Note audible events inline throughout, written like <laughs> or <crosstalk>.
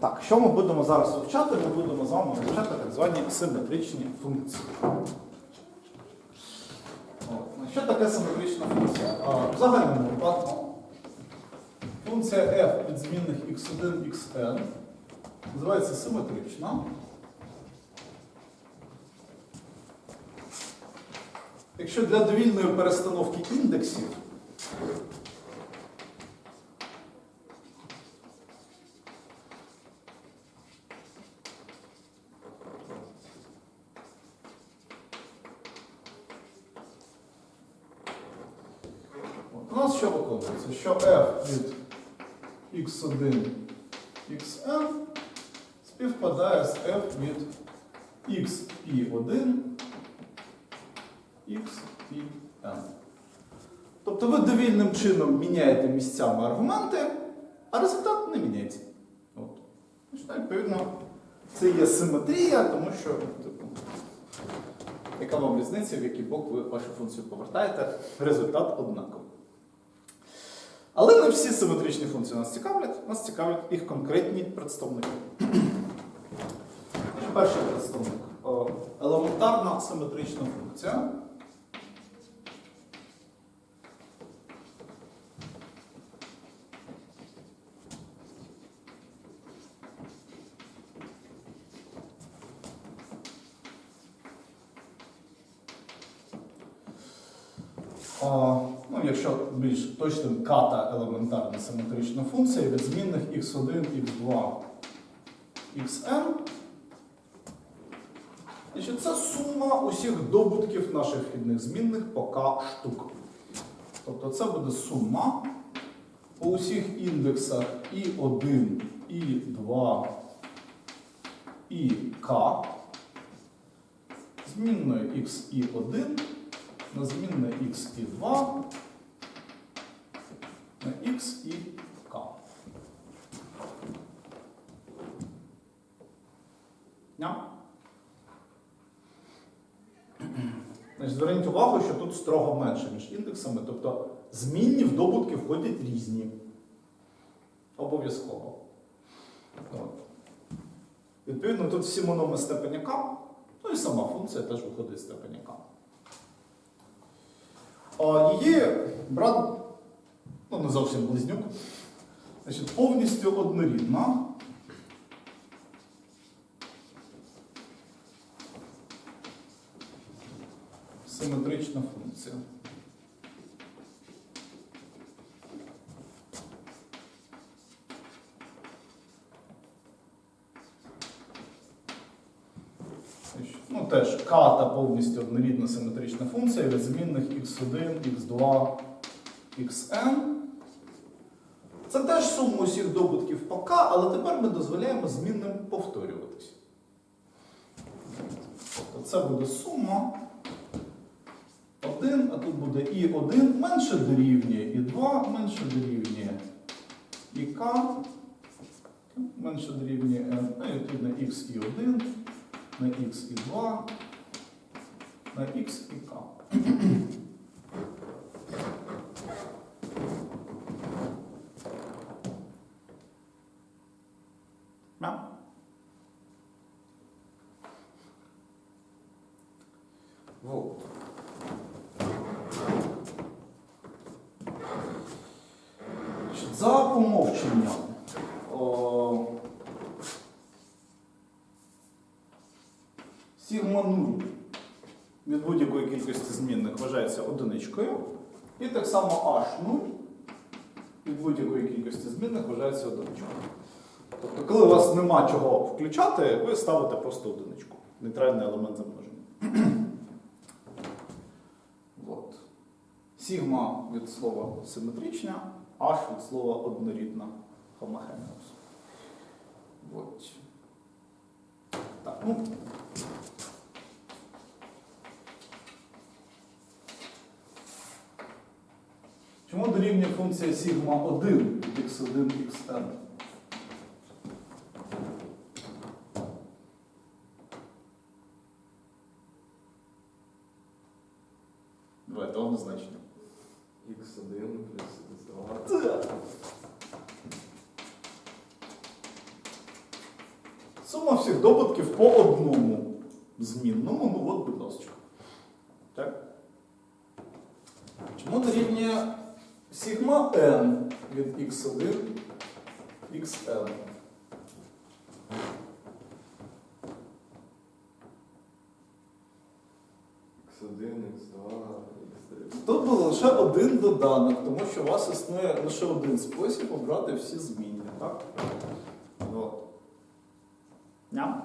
Так, що ми будемо зараз вивчати? Ми будемо з вами вивчати так звані симетричні функції. От. Що таке симетрична функція? А, В загальному випадку функція f від змінних x1, xn називається симетрична. Якщо для довільної перестановки індексів У нас що виконується? Що f від x1 xn співпадає з f від xp1 xpn. Тобто ви довільним чином міняєте місцями аргументи, а результат не міняється. От. Значить, Відповідно, це є симетрія, тому що типу, яка вам різниця, в який бок ви вашу функцію повертаєте, результат однаковий. Але не всі симетричні функції нас цікавлять, нас цікавлять їх конкретні представники. Перший представник елементарна симетрична функція ну, якщо більш точним, ката елементарна симетрична функція від змінних x1, x2, xn. Значить, Це сума усіх добутків наших вхідних змінних по k штук. Тобто це буде сума по усіх індексах І1, І2, і k змінної xi1 на змінної x xi2 Х і К. Yeah. Зверніть увагу, що тут строго менше між індексами, тобто змінні в добутки входять різні. Обов'язково. Відповідно, тут всі мономи степені К, ну і сама функція теж виходить з степені К. Її брат ну не зовсім близнюк, значить, повністю однорідна. Симетрична функція. Ну, теж ката повністю однорідна симетрична функція від змінних x1, x2, xn. Це теж сума усіх добутків k, але тепер ми дозволяємо змінним повторюватись. Тобто це буде сума 1, а тут буде і 1 менше дорівнює, і 2 менше дорівнює і k, менше дорівнює n, ну і відповідно x і 1 на x і 2 на x і k. Да? Вот. За помовченням. Сігма 0 від будь-якої кількості змінних вважається одиничкою. І так само H0 від будь-якої кількості змінних вважається одиничкою. Тобто, коли у вас нема чого включати, ви ставите просто одиничку. Нейтральний елемент замноження. <clears throat> От. Сігма від слова симетрична, H від слова однорідна homogenious. От. Так, ну. Чому дорівнює функція сігма 1 від x1 xn? Давайте однозначно. X1 плюс X2. Сума всіх добутків по одному змінному, ну от, будь ласка. Так? Чому дорівнює сигма n від x1 xn? X1, X2, X3. Тут буде лише один доданок, тому що у вас існує лише один спосіб обрати всі змінні, так? От. Ням.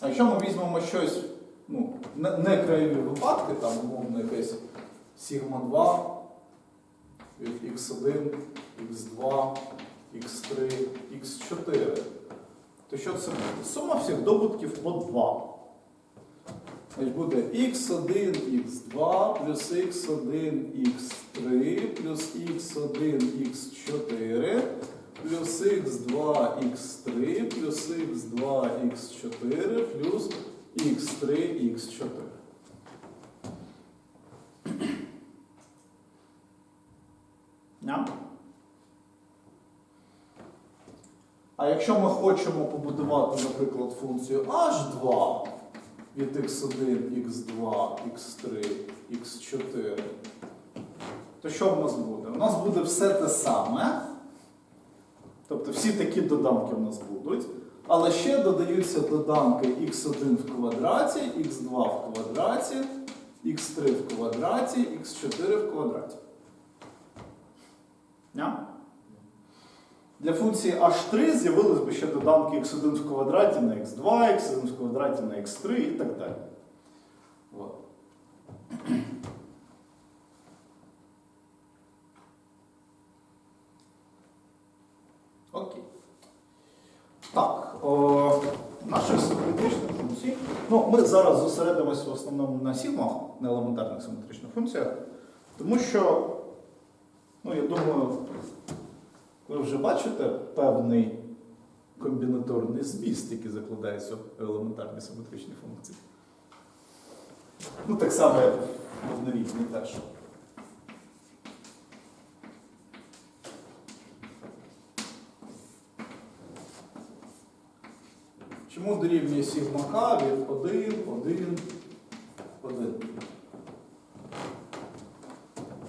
А якщо ми візьмемо щось, ну, не, не краєві випадки, там, умовно, якесь сигма 2 від x1, x2, x3, x4, то що це буде? Сума всіх добутків по 2. Значить буде x1, x2 плюс x1, x3 плюс x1, x4 плюс x2, x3 плюс x2, x4 плюс x3, x4. А якщо ми хочемо побудувати, наприклад, функцію h2 від x1, x2, x3, x4, то що в нас буде? У нас буде все те саме. Тобто всі такі доданки у нас будуть. Але ще додаються доданки x1 в квадраті, x2 в квадраті, x3 в квадраті, x4 в квадраті. Ня? Для функції h3 з'явились би ще доданки x1 в квадраті на x2, x1 в квадраті на x3 і так далі. Окей. Так, о, наших симетричних функцій. Ну, ми зараз зосередимося в основному на сігмах, на елементарних симетричних функціях, тому що, ну, я думаю, ви вже бачите певний комбінаторний зміст, який закладається в елементарні симетричні функції. Ну, так само, як в теж. Чому дорівнює сігма К від 1, 1, 1?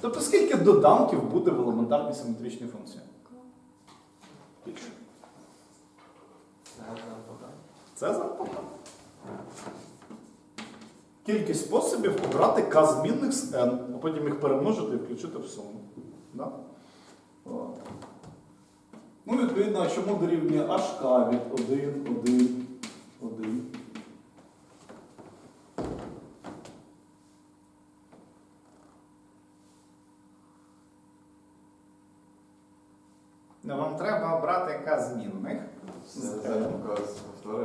Тобто скільки доданків буде в елементарній симетричній функції? Це запитання. Кількість способів обрати К змінних з n, а потім їх перемножити і включити в суму. Да? Ну, відповідно, якщо чому дорівнює HK від 1, 1, 1. Ну, вам треба обрати К змінних. Це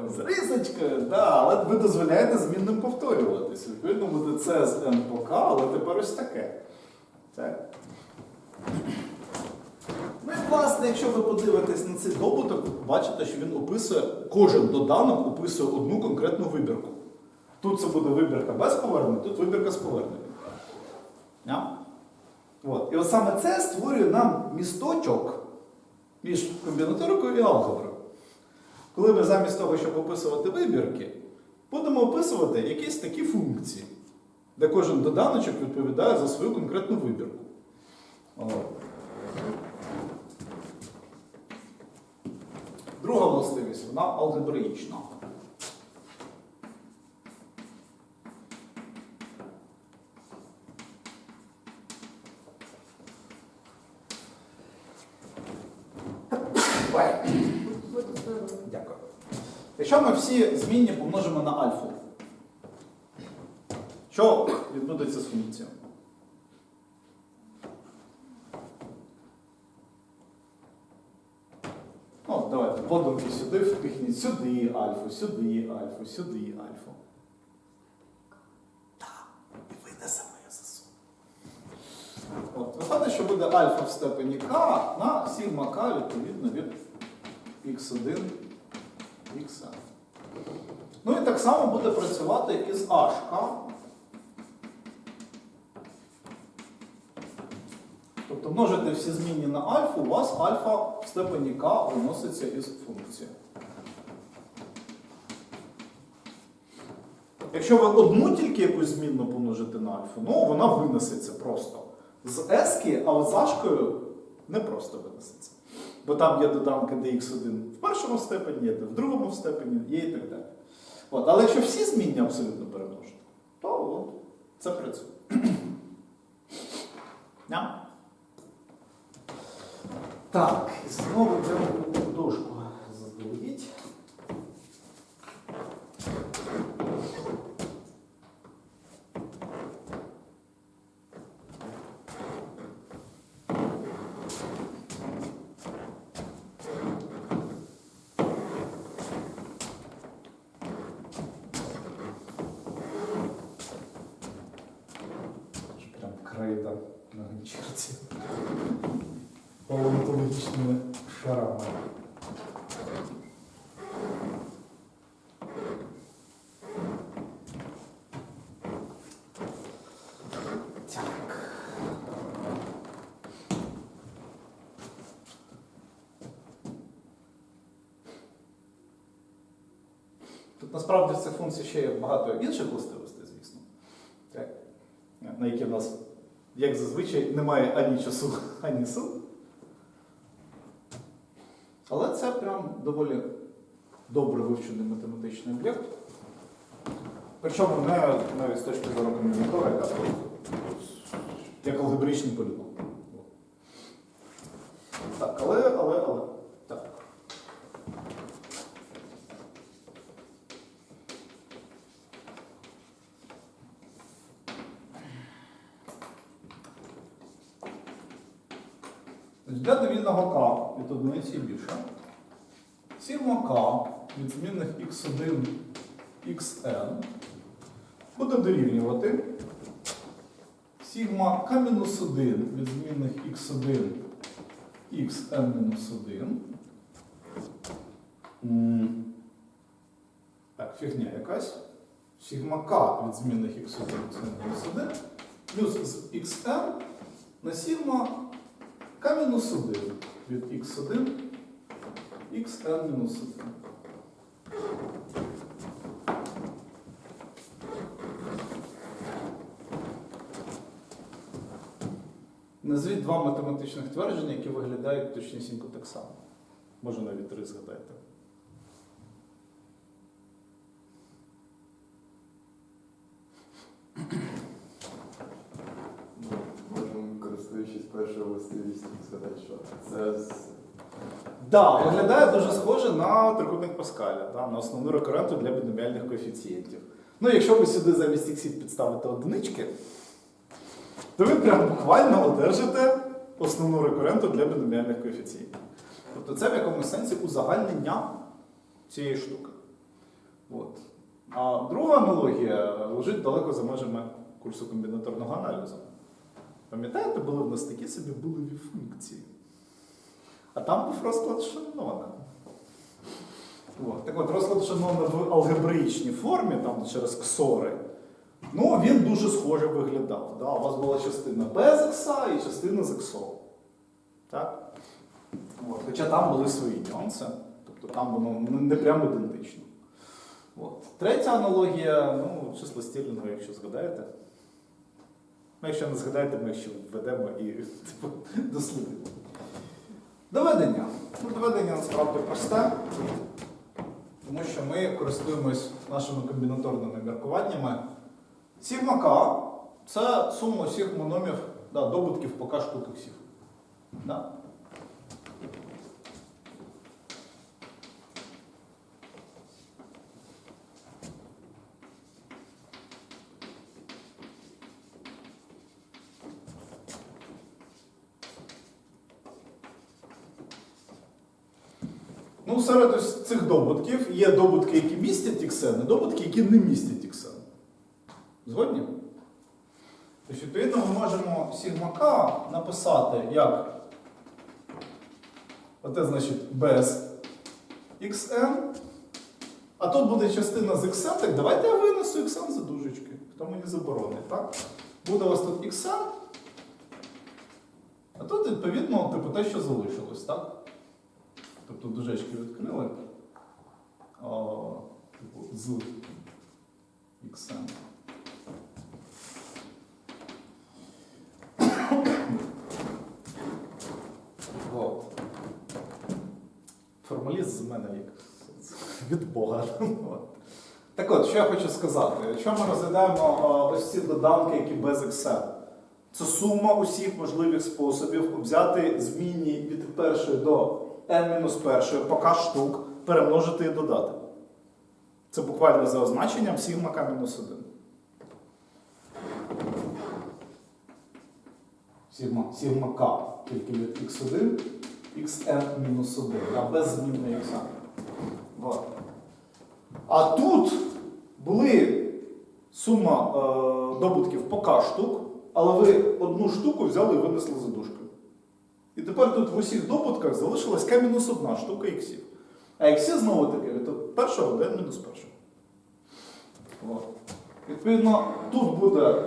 з рисочкою, да, але ви дозволяєте змінним повторюватись. Відповідно, буде С з N по К, але тепер ось таке. Так. Ну і власне, якщо ви подивитесь на цей добуток, бачите, що він описує, кожен доданок описує одну конкретну вибірку. Тут це буде вибірка без повернення, тут вибірка з поверненням. Yeah? От. І от саме це створює нам місточок між комбінаторикою і алгеброю. Коли ми замість того, щоб описувати вибірки, будемо описувати якісь такі функції, де кожен доданочок відповідає за свою конкретну вибірку. Друга властивість, вона алгебраїчна. Ой. Дякую. Якщо ми всі змінні помножимо на альфу, що відбудеться з функцією? Ну, давайте подумки сюди впихніть, сюди альфу, сюди альфу, сюди альфу. Так, і винесемо я засу. От, виходить, що буде альфа в степені k на сігма k відповідно від x1, xn. Ну і так само буде працювати із hk. Тобто множите всі змінні на альфу, у вас альфа в степені k виноситься із функції. Якщо ви одну тільки якусь змінну помножите на альфу, ну вона винесеться просто. З ески, а от з ашкою не просто винесеться. Бо там є доданки dx1 в першому степені, є в другому степені, є і так далі. От. Але якщо всі змінні абсолютно перемножити, то от, це працює. <clears throat> Так, знову треба ганчірці. Палеонтологічними шарами. Тут насправді в цих ще є багато інших властивостей, звісно. Так. На які в нас, як зазвичай, немає ані часу, ані сил. Але це прям доволі добре вивчений математичний об'єкт. Причому не навіть з точки зору комбінатора, а як алгебричний поліном. Так, але, але, але. Так. Значить, Для довільного k від одиниці і більше. Сігма k від змінних x1 xn буде дорівнювати сігма k-1 від змінних x1 xn-1. Так, фігня якась. Сігма k від змінних x1 xn-1 плюс xn на сігма k-1 від x1 xn-1. Назвіть два математичних твердження, які виглядають точнісінько так само. Може навіть три згадайте. Можемо, користуючись першою властивістю, сказати, що це Да, виглядає дуже схоже на трикутник Паскаля, да, на основну рекурренту для біноміальних коефіцієнтів. Ну, якщо ви сюди замість іксів підставите одинички, то ви прям буквально одержите основну рекурренту для біноміальних коефіцієнтів. Тобто це в якомусь сенсі узагальнення цієї штуки. От. А друга аналогія лежить далеко за межами курсу комбінаторного аналізу. Пам'ятаєте, були в нас такі собі булеві функції? А там був розклад Шеннона. От. Так от, розклад Шеннона в алгебраїчній формі, там через ксори, ну, він дуже схоже виглядав. Да? У вас була частина без ікса і частина з іксом. Так? От. Хоча там були свої нюанси, тобто там воно не- прямо ідентично. От. Третя аналогія, ну, число Стірлінга, якщо згадаєте. Ну, якщо не згадаєте, ми ще введемо і <laughs> типу, дослідимо. Доведення. Ну, доведення насправді просте, тому що ми користуємось нашими комбінаторними міркуваннями. Сігма К це сума усіх мономів да, добутків по К штук. Да? Ну, серед ось цих добутків є добутки, які містять іксен, і добутки, які не містять іксен. Згодні? Тобто, відповідно, ми можемо сігма написати як оте, значить, без xn. А тут буде частина з xn, так давайте я винесу xn за дужечки. Хто мені заборонить, так? Буде у вас тут xn, а тут, відповідно, типу, те, що залишилось, так? Тобто дужечки відкрили. О, типу, з XM. От. Формаліст з мене як від Бога. Так от, що я хочу сказати. Якщо ми розглядаємо ось ці доданки, які без Excel, це сума усіх можливих способів взяти змінні від першої до n-1 по штук, перемножити і додати. Це буквально за означенням сігма k-1. Сігма, сігма k тільки від x1, xn-1, а без x. Вот. А тут були сума е, добутків по k штук, але ви одну штуку взяли і винесли за дужкою. І тепер тут в усіх добутках залишилась k-1 штука іксів. А ікси знову таки від першого до n-1. От. Відповідно, тут буде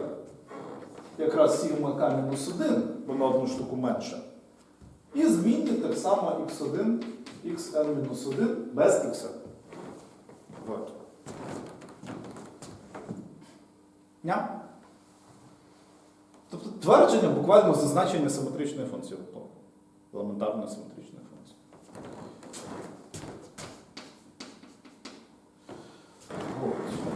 якраз сігма k-1, бо на одну штуку менше. І змінні так само x1, xn-1 без x. Вот. Ня? Тобто твердження буквально зазначення симетричної функції. тобто Елементарної симетричної функції. Вот.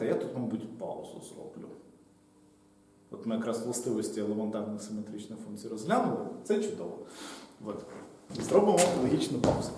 Знаєте, я тут, мабуть, паузу зроблю. От ми якраз властивості елементарних симетричних функцій розглянули. Це чудово. От. Зробимо логічну паузу.